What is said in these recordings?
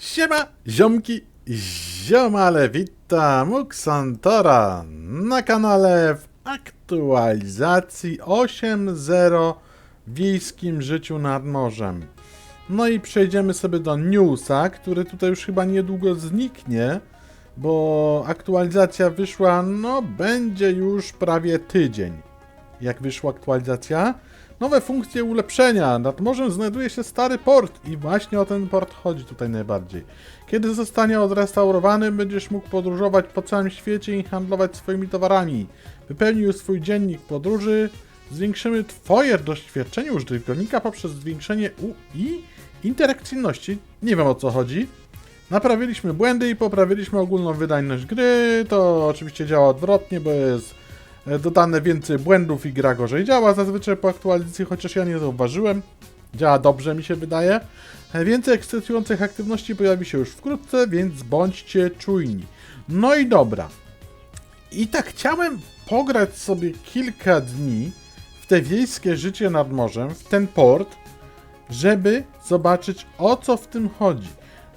Siema, ziomki, ziomale, witam u Xantora na kanale w aktualizacji 8.0 w wiejskim życiu nad morzem. No i przejdziemy sobie do newsa, który tutaj już chyba niedługo zniknie, bo aktualizacja wyszła, no będzie już prawie tydzień. Jak wyszła aktualizacja? Nowe funkcje ulepszenia. Nad morzem znajduje się stary port i właśnie o ten port chodzi tutaj najbardziej. Kiedy zostanie odrestaurowany, będziesz mógł podróżować po całym świecie i handlować swoimi towarami. Wypełnij już swój dziennik podróży. Zwiększymy Twoje doświadczenie użytkownika poprzez zwiększenie U i interakcyjności. Nie wiem o co chodzi. Naprawiliśmy błędy i poprawiliśmy ogólną wydajność gry. To oczywiście działa odwrotnie, bo jest dodane więcej błędów i gra gorzej działa zazwyczaj po aktualizacji, chociaż ja nie zauważyłem. Działa dobrze, mi się wydaje. E, Więcej ekscytujących aktywności pojawi się już wkrótce, więc bądźcie czujni. No i dobra. I tak chciałem pograć sobie kilka dni w te wiejskie życie nad morzem, w ten port, żeby zobaczyć o co w tym chodzi.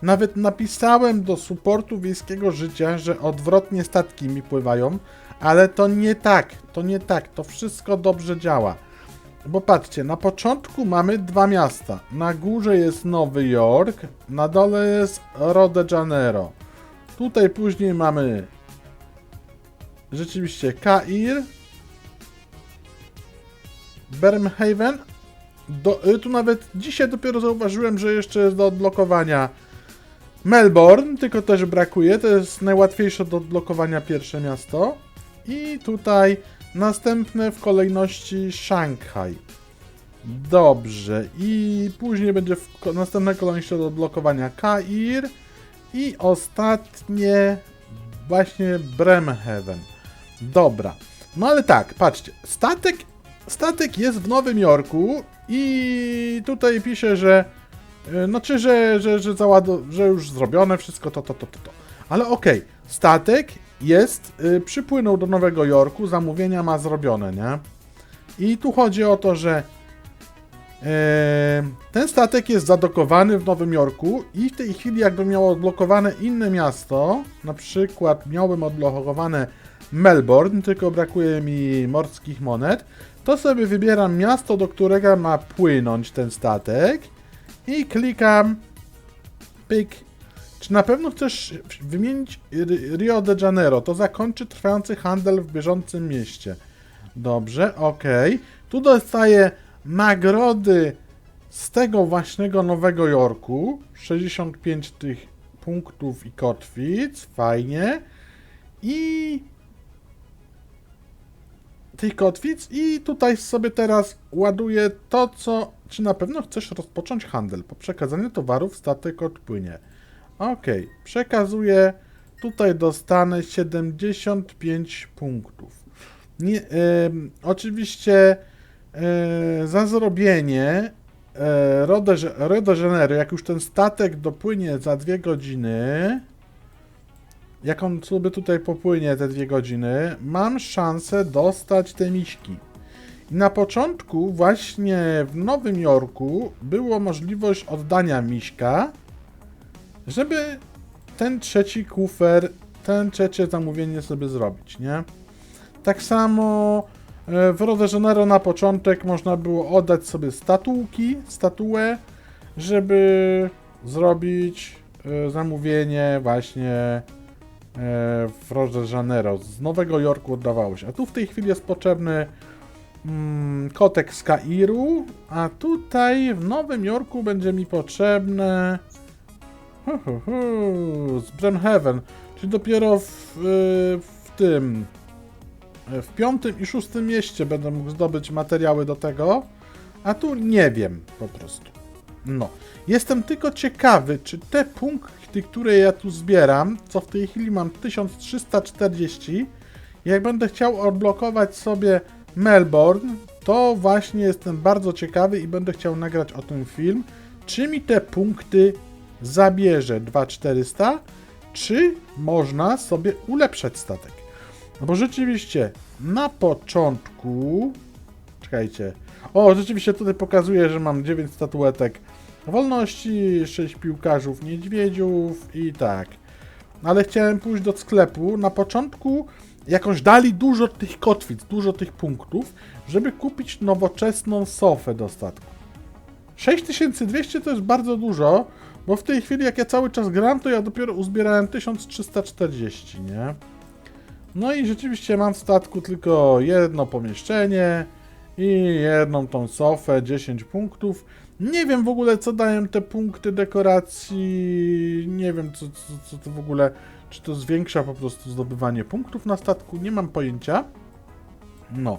Nawet napisałem do supportu wiejskiego życia, że odwrotnie statki mi pływają, ale to nie tak, to nie tak, to wszystko dobrze działa. Bo patrzcie, na początku mamy dwa miasta. Na górze jest Nowy Jork, na dole jest Rio de Janeiro. Tutaj później mamy rzeczywiście Kair, Birmingham. Do, y, tu nawet dzisiaj dopiero zauważyłem, że jeszcze jest do odblokowania Melbourne, tylko też brakuje. To jest najłatwiejsze do odblokowania pierwsze miasto. I tutaj następne w kolejności Szanghaj. Dobrze. I później będzie w następne kolejności do odblokowania Kair. I ostatnie właśnie Bremerhaven. Dobra. No ale tak, patrzcie. Statek, statek jest w Nowym Jorku i tutaj pisze, że e, znaczy, że, że, że, załadu- że już zrobione wszystko to, to, to, to, to. Ale okej, statek jest, y, przypłynął do Nowego Jorku, zamówienia ma zrobione, nie? I tu chodzi o to, że e, ten statek jest zadokowany w Nowym Jorku i w tej chwili jakbym miał odblokowane inne miasto, na przykład miałbym odblokowane Melbourne, tylko brakuje mi morskich monet, to sobie wybieram miasto, do którego ma płynąć ten statek i klikam pyk. Czy na pewno chcesz wymienić Rio de Janeiro? To zakończy trwający handel w bieżącym mieście. Dobrze, okej. Tu dostaję nagrody z tego właśnego Nowego Jorku. 65 tych punktów i kotwic. Fajnie. I tych kotwic i tutaj sobie teraz ładuję to, co... Czy na pewno chcesz rozpocząć handel? Po przekazaniu towarów statek odpłynie. Ok, przekazuję. Tutaj dostanę 75 punktów. Nie, oczywiście e, za zrobienie e, Rio jak już ten statek dopłynie za dwie godziny, jak on sobie tutaj popłynie te dwie godziny, mam szansę dostać te miśki. I na początku właśnie w Nowym Jorku było możliwość oddania miśka, żeby ten trzeci kufer, ten trzecie zamówienie sobie zrobić, nie? Tak samo e, w Rio na początek można było oddać sobie statułki, statuę, żeby zrobić e, zamówienie właśnie e, w Rio. Z Nowego Jorku oddawało się. A tu w tej chwili jest potrzebny mm, kotek z Kairu, a tutaj w Nowym Jorku będzie mi potrzebne hu, hu, hu, z czyli dopiero w, y, w tym y, w piątym i szóstym mieście będę mógł zdobyć materiały do tego, a tu nie wiem po prostu. No. Jestem tylko ciekawy, czy te punkty, które ja tu zbieram, co w tej chwili mam 1340, jak będę chciał odblokować sobie Melbourne, to właśnie jestem bardzo ciekawy i będę chciał nagrać o tym film, czy mi te punkty zabierze 2400, czy można sobie ulepszać statek. No bo rzeczywiście na początku. Czekajcie. O, rzeczywiście tutaj pokazuje, że mam 9 statuetek wolności, 6 piłkarzów niedźwiedziów i tak. Ale chciałem pójść do sklepu. Na początku jakoś dali dużo tych kotwic, dużo tych punktów, żeby kupić nowoczesną sofę do statku. 6200 to jest bardzo dużo, bo w tej chwili jak ja cały czas gram, to ja dopiero uzbierałem 1340, nie? No i rzeczywiście mam w statku tylko jedno pomieszczenie i jedną tą sofę, 10 punktów. Nie wiem w ogóle co dają te punkty dekoracji, nie wiem co, co, co to w ogóle, czy to zwiększa po prostu zdobywanie punktów na statku, nie mam pojęcia. No.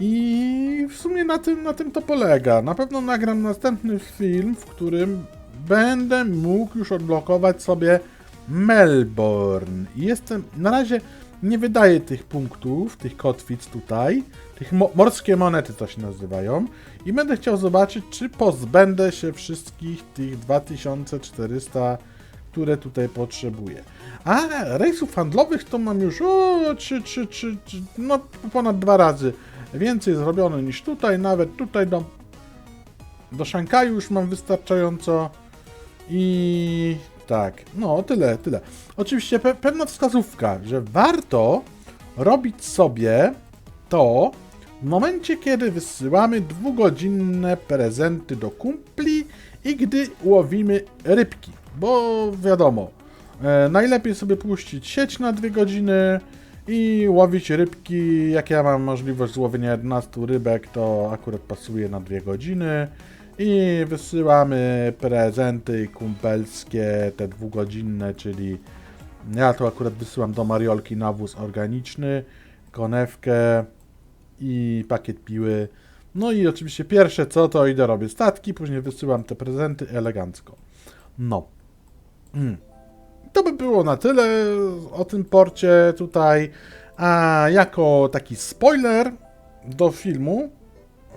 I w sumie na tym, na tym to polega. Na pewno nagram następny film, w którym będę mógł już odblokować sobie Melbourne. Jestem, na razie nie wydaję tych punktów, tych kotwic tutaj, tych mo morskie monety to się nazywają. I będę chciał zobaczyć, czy pozbędę się wszystkich tych 2400, które tutaj potrzebuję. A rejsów handlowych to mam już o, czy, czy, czy, czy, no ponad dwa razy więcej zrobione niż tutaj, nawet tutaj do, do Szanghaju już mam wystarczająco i tak, no tyle, tyle. Oczywiście pe pewna wskazówka, że warto robić sobie to w momencie, kiedy wysyłamy dwugodzinne prezenty do kumpli i gdy łowimy rybki, bo wiadomo, e, najlepiej sobie puścić sieć na dwie godziny i łowić rybki. Jak ja mam możliwość złowienia 11 rybek, to akurat pasuje na dwie godziny. I wysyłamy prezenty kumpelskie, te dwugodzinne, czyli ja to akurat wysyłam do Mariolki nawóz organiczny, konewkę i pakiet piły. No i oczywiście pierwsze co, to idę robię statki, później wysyłam te prezenty elegancko. No. Mm. To by było na tyle o tym porcie tutaj. A jako taki spoiler do filmu,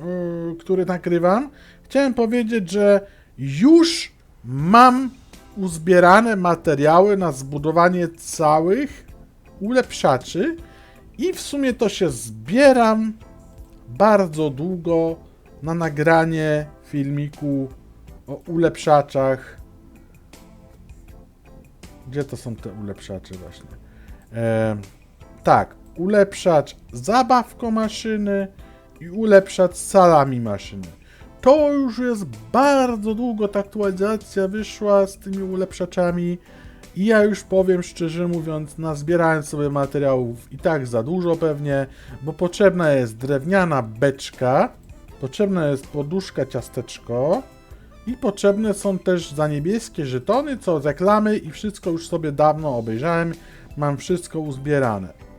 yy, który nagrywam, chciałem powiedzieć, że już mam uzbierane materiały na zbudowanie całych ulepszaczy i w sumie to się zbieram bardzo długo na nagranie filmiku o ulepszaczach. Gdzie to są te ulepszacze właśnie? E, tak, ulepszacz zabawko maszyny i ulepszacz salami maszyny. To już jest bardzo długo ta aktualizacja wyszła z tymi ulepszaczami i ja już powiem szczerze mówiąc, nazbierałem sobie materiałów i tak za dużo pewnie, bo potrzebna jest drewniana beczka, potrzebna jest poduszka ciasteczko i potrzebne są też za niebieskie żetony, co reklamy i wszystko już sobie dawno obejrzałem, mam wszystko uzbierane.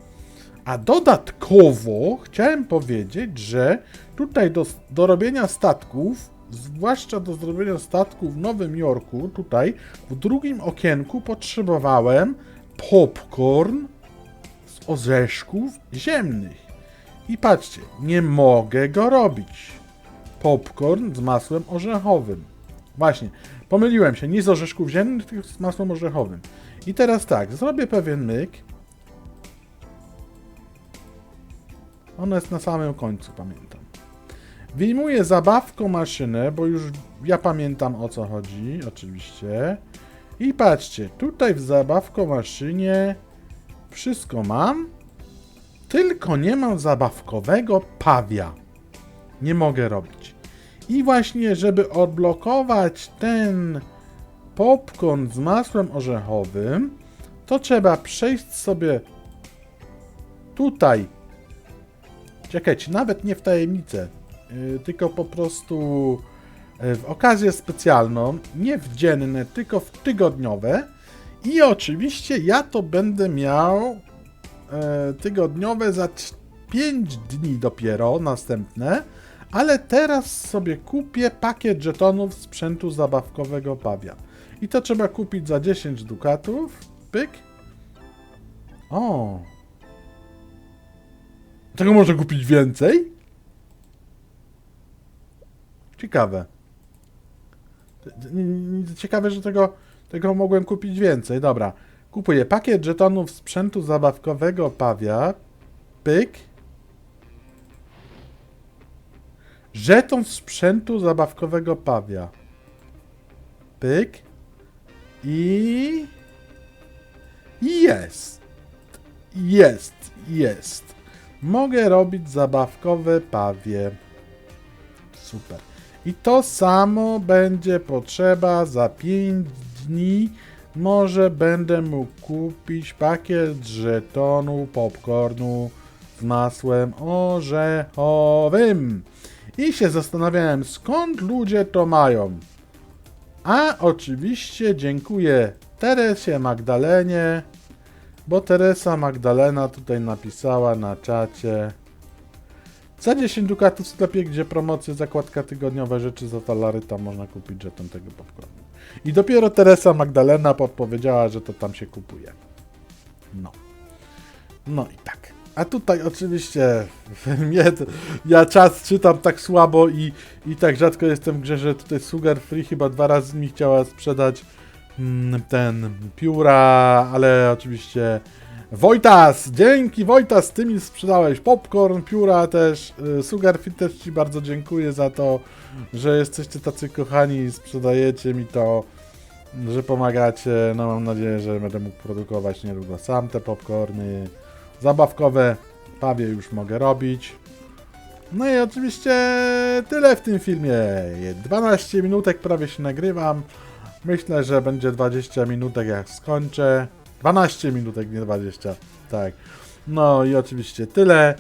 A dodatkowo chciałem powiedzieć, że tutaj do, do robienia statków, zwłaszcza do zrobienia statków w Nowym Jorku, tutaj w drugim okienku potrzebowałem popcorn z orzeszków ziemnych. I patrzcie, nie mogę go robić. Popcorn z masłem orzechowym. Właśnie, pomyliłem się, nie z orzeszków ziemnych, tylko z masłem orzechowym. I teraz tak, zrobię pewien myk. Ona jest na samym końcu, pamiętam. Wyjmuję zabawką maszynę, bo już ja pamiętam o co chodzi, oczywiście. I patrzcie, tutaj w zabawko maszynie wszystko mam, tylko nie mam zabawkowego pawia. Nie mogę robić. I właśnie, żeby odblokować ten popcorn z masłem orzechowym, to trzeba przejść sobie tutaj. Czekajcie, nawet nie w tajemnicę, yy, tylko po prostu yy, w okazję specjalną, nie w dzienne, tylko w tygodniowe. I oczywiście ja to będę miał yy, tygodniowe za 5 dni dopiero następne, ale teraz sobie kupię pakiet żetonów sprzętu zabawkowego Pawia. I to trzeba kupić za 10 dukatów. Pyk. O. Tego można kupić więcej? Ciekawe. Ciekawe, że tego, tego mogłem kupić więcej. Dobra. Kupuję pakiet żetonów sprzętu zabawkowego Pawia. Pyk. Żeton sprzętu zabawkowego Pawia. Pyk. I... Jest. Jest, jest. Mogę robić zabawkowe pawie. Super. I to samo będzie potrzeba za 5 dni. Może będę mógł kupić pakiet żetonu popcornu z masłem orzechowym. I się zastanawiałem, skąd ludzie to mają. A oczywiście dziękuję Teresie Magdalenie, bo Teresa Magdalena tutaj napisała na czacie. Za 10 dukatów w sklepie, gdzie promocje, zakładka tygodniowe rzeczy za talary, tam można kupić żeton tego popcornu. I dopiero Teresa Magdalena podpowiedziała, że to tam się kupuje. No. No i tak. A tutaj oczywiście mnie, ja czas czytam tak słabo i, i tak rzadko jestem w grze, że tutaj Sugar Free chyba dwa razy mi chciała sprzedać ten pióra, ale oczywiście Wojtas, dzięki Wojtas, ty mi sprzedałeś popcorn, pióra też, y, Sugar Free też ci bardzo dziękuję za to, że jesteście tacy kochani i sprzedajecie mi to, że pomagacie, no mam nadzieję, że będę mógł produkować niedługo sam te popcorny, zabawkowe pawie już mogę robić. No i oczywiście tyle w tym filmie. 12 minutek prawie się nagrywam. Myślę, że będzie 20 minutek jak skończę. 12 minutek, nie 20. Tak. No i oczywiście tyle.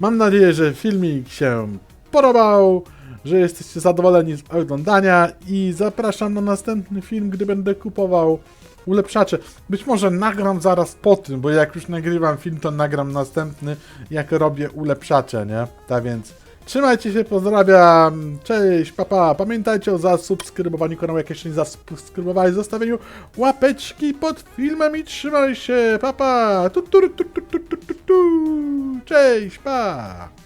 Mam nadzieję, że filmik się podobał, że jesteście zadowoleni z oglądania i zapraszam na następny film, gdy będę kupował ulepszacze. Być może nagram zaraz po tym, bo jak już nagrywam film, to nagram następny, jak robię ulepszacze, nie? Tak więc trzymajcie się, pozdrawiam, cześć, papa. Pamiętajcie o zasubskrybowaniu kanału, jak jeszcze nie zasubskrybowali, zostawieniu łapeczki pod filmem i trzymaj się, papa. Tu, tu, tu, tu, tu, tu, tu, tu. Cześć, pa.